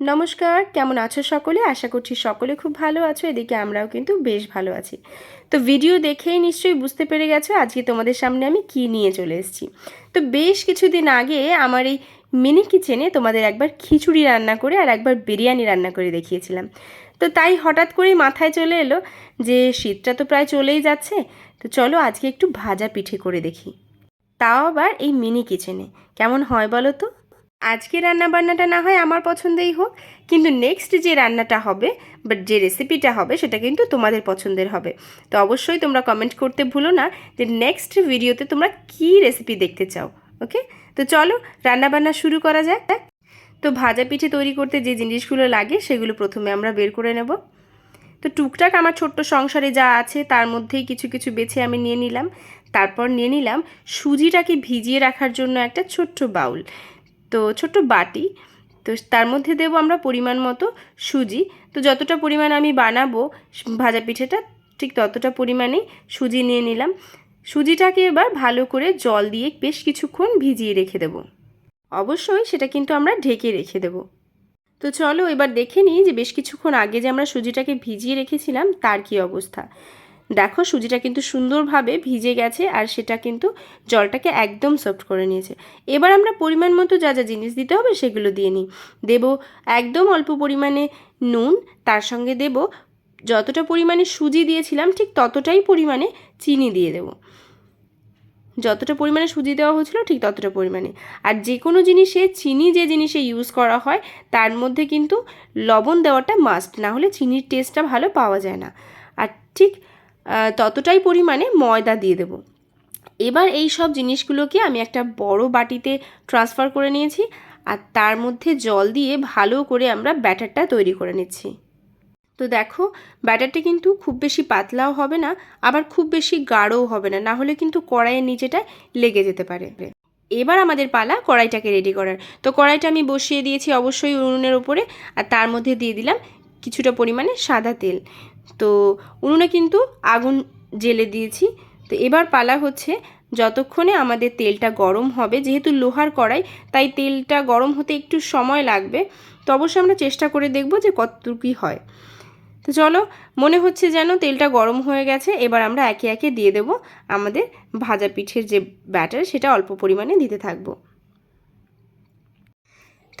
নমস্কার, কেমন আছো সকলে? আশা করছি সকলে খুব ভালো আছো, এদিকে আমরাও কিন্তু বেশ ভালো আছি। তো ভিডিও দেখেই নিশ্চয়ই বুঝতে পেরে গেছো, আজকে তোমাদের সামনে আমি কি নিয়ে চলে এসেছি। তো বেশ কিছুদিন আগে আমার এই মিনি কিচেনে তোমাদের একবার খিচুড়ি রান্না করে আর একবার বিরিয়ানি রান্না করে দেখিয়েছিলাম। তো তাই হঠাৎ করেই মাথায় চলে এলো যে শীতটা তো প্রায় চলেই যাচ্ছে, তো চলো আজকে একটু ভাজা পিঠে করে দেখি। তাও আবার এই মিনি কিচেনে কেমন হয় বলো তো? আজকে রান্না বান্নাটা না হয় আমার পছন্দেই হোক, কিন্তু নেক্সট যে রান্নাটা হবে বাট যে রেসিপিটা হবে, সেটা কিন্তু তোমাদের পছন্দের হবে। তো অবশ্যই তোমরা কমেন্ট করতে ভুলো না যে নেক্সট ভিডিওতে তোমরা কী রেসিপি দেখতে চাও ওকে তো চলো রান্না বান্না শুরু করা যাক। তো ভাজা পিঠে তৈরি করতে যে জিনিসগুলো লাগে, সেগুলো প্রথমে আমরা বের করে নেব। তো টুকটাক আমার ছোট্ট সংসারে যা আছে, তার মধ্যেই কিছু কিছু বেছে আমি নিয়ে নিলাম। তারপর নিয়ে নিলাম সুজিটাকে ভিজিয়ে রাখার জন্য একটা ছোট্ট বাউল। তো ছোট্ট বাটি। তো তার মধ্যে দেবো আমরা পরিমাণ মতো সুজি। তো যতটা পরিমাণ আমি বানাবো ভাজা পিঠেটা, ঠিক ততটা পরিমাণেই সুজি নিয়ে নিলাম। সুজিটাকে এবার ভালো করে জল দিয়ে বেশ কিছুক্ষণ ভিজিয়ে রেখে দেব। অবশ্যই সেটা কিন্তু আমরা ঢেকে রেখে দেব। তো চলো এবার দেখে নিই যে বেশ কিছুক্ষণ আগে যে আমরা সুজিটাকে ভিজিয়ে রেখেছিলাম, তার কি অবস্থা। দেখো সুজিটা কিন্তু সুন্দরভাবে ভিজে গেছে আর সেটা কিন্তু জলটাকে একদম সফট করে নিয়েছে। এবার আমরা পরিমাণ মতো যা যা জিনিস দিতে হবে সেগুলো দিয়ে নিই। দেব একদম অল্প পরিমাণে নুন, তার সঙ্গে দেব যতটা পরিমাণে সুজি দিয়েছিলাম ঠিক ততটাই পরিমাণে চিনি দিয়ে দেব। যতটা পরিমাণে সুজি দেওয়া হয়েছিল ঠিক ততটা পরিমাণে। আর যে কোনো জিনিসে চিনি যে জিনিসে ইউজ করা হয়, তার মধ্যে কিন্তু লবণ দেওয়াটা মাস্ট না হলে চিনির টেস্টটা ভালো পাওয়া যায় না। আর ঠিক ততটাই পরিমাণে ময়দা দিয়ে দেবো। এবার এই সব জিনিসগুলোকে আমি একটা বড় বাটিতে ট্রান্সফার করে নিয়েছি আর তার মধ্যে জল দিয়ে ভালো করে আমরা ব্যাটারটা তৈরি করে নিচ্ছি। তো দেখো, ব্যাটারটা কিন্তু খুব বেশি পাতলাও হবে না, আবার খুব বেশি গাঢ়ও হবে না না হলে কিন্তু কড়াইয়ের নিচেটা লেগে যেতে পারে। এবার আমাদের পালা কড়াইটাকে রেডি করার। তো কড়াইটা আমি বসিয়ে দিয়েছি অবশ্যই উনুনের ওপরে, আর তার মধ্যে দিয়ে দিলাম কিছুটা পরিমাণে সাদা তেল। তো উনুনে কিন্তু আগুন জেলে দিয়েছি। তো এবার পালা হচ্ছে যতক্ষণে আমাদের তেলটা গরম হবে, যেহেতু লোহার কড়াই, তাই তেলটা গরম হতে একটু সময় লাগবে। তো অবশ্যই আমরা চেষ্টা করে দেখব যে কতটুকুই হয়। তো চলো, মনে হচ্ছে যেন তেলটা গরম হয়ে গেছে, এবার আমরা একে একে দিয়ে দেব আমাদের ভাজা পিঠের যে ব্যাটার, সেটা অল্প পরিমাণে দিতে থাকব।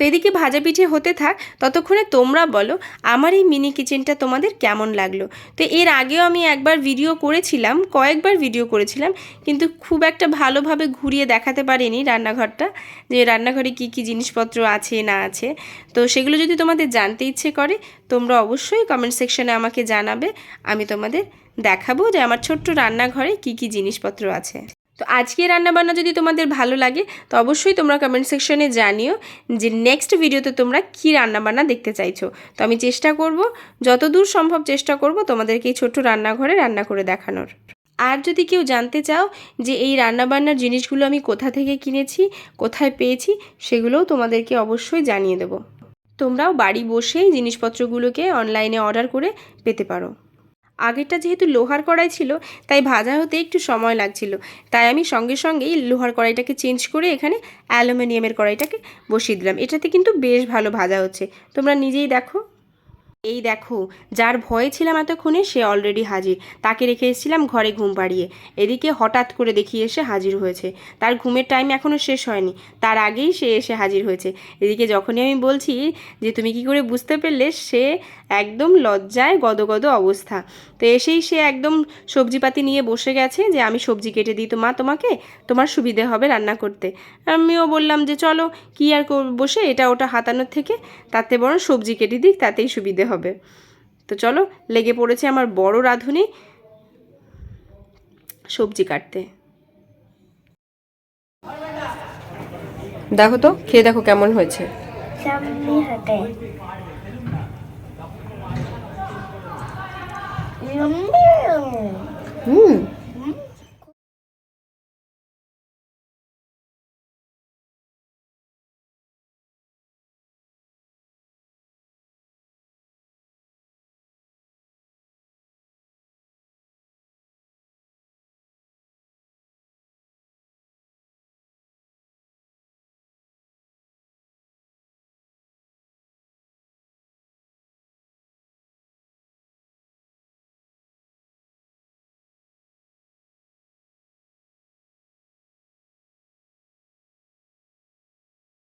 তো এদিকে ভাজা পিঠে হতে থাক, ততক্ষণে তোমরা বলো, আমার এই মিনি কিচেনটা তোমাদের কেমন লাগল? তো এর আগেও আমি একবার ভিডিও করেছিলাম, কয়েকবার ভিডিও করেছিলাম, কিন্তু খুব একটা ভালোভাবে ঘুরিয়ে দেখাতে পারিনি রান্নাঘরটা, যে রান্নাঘরে কি কি জিনিসপত্র আছে, না আছে। তো সেগুলো যদি তোমাদের জানতে ইচ্ছে করে, তোমরা অবশ্যই কমেন্ট সেকশনে আমাকে জানাবে, আমি তোমাদের দেখাবো যে আমার ছোট্ট রান্নাঘরে কি কি জিনিসপত্র আছে। তো আজকে রান্নাবান্না যদি তোমাদের ভালো লাগে, তো অবশ্যই তোমরা কমেন্ট সেকশনে জানিও যে নেক্সট ভিডিওতে তোমরা কী রান্নাবান্না দেখতে চাইছো। তো আমি চেষ্টা করব, যতদূর সম্ভব চেষ্টা করব তোমাদেরকে এই ছোট্ট রান্নাঘরে রান্না করে দেখানোর। আর যদি কেউ জানতে চাও যে এই রান্নাবান্নার জিনিসগুলো আমি কোথা থেকে কিনেছি, কোথায় পেয়েছি, সেগুলোও তোমাদেরকে অবশ্যই জানিয়ে দেবো। তোমরাও বাড়ি বসেই জিনিসপত্রগুলোকে অনলাইনে অর্ডার করে পেতে পারো। আগেরটা যেহেতু লোহার কড়াই ছিল, তাই ভাজা হতে একটু সময় লাগছিল। তাই আমি সঙ্গে সঙ্গেই লোহার কড়াইটাকে চেঞ্জ করে এখানে অ্যালুমিনিয়ামের কড়াইটাকে বসিয়ে দিলাম। এটাতে কিন্তু বেশ ভালো ভাজা হচ্ছে। তোমরা নিজেই দেখো। এই দেখো, যার ভয়ে ছিলাম এতক্ষণে সে অলরেডি হাজির। তাকে রেখে এসেছিলাম ঘরে ঘুম পাড়িয়ে। এদিকে হঠাৎ করে দেখিয়ে এসে হাজির হয়েছে। তার ঘুমের টাইম এখনও শেষ হয়নি। তার আগেই সে এসে হাজির হয়েছে। এদিকে যখনই আমি বলছি যে, তুমি কি করে বুঝতে পারলে? সে একদম লজ্জায় গদগদ অবস্থা। তো এসেই সে একদম সবজিপাতি নিয়ে বসে গেছে যে, আমি সবজি কেটে দিই তো মা তোমাকে, তোমার সুবিধে হবে রান্না করতে। আমিও বললাম যে, চলো, কি আর বসে? এটা ওটা হাতানোর থেকে। তাতে বরং সবজি কেটে দিক, তাতেই সুবিধে হবে। তো চলো লেগে পড়েছে আমার বড় রাঁধুনি। সবজি কাটতে। দেখো তো খেয়ে দেখো কেমন হয়েছে। হুম।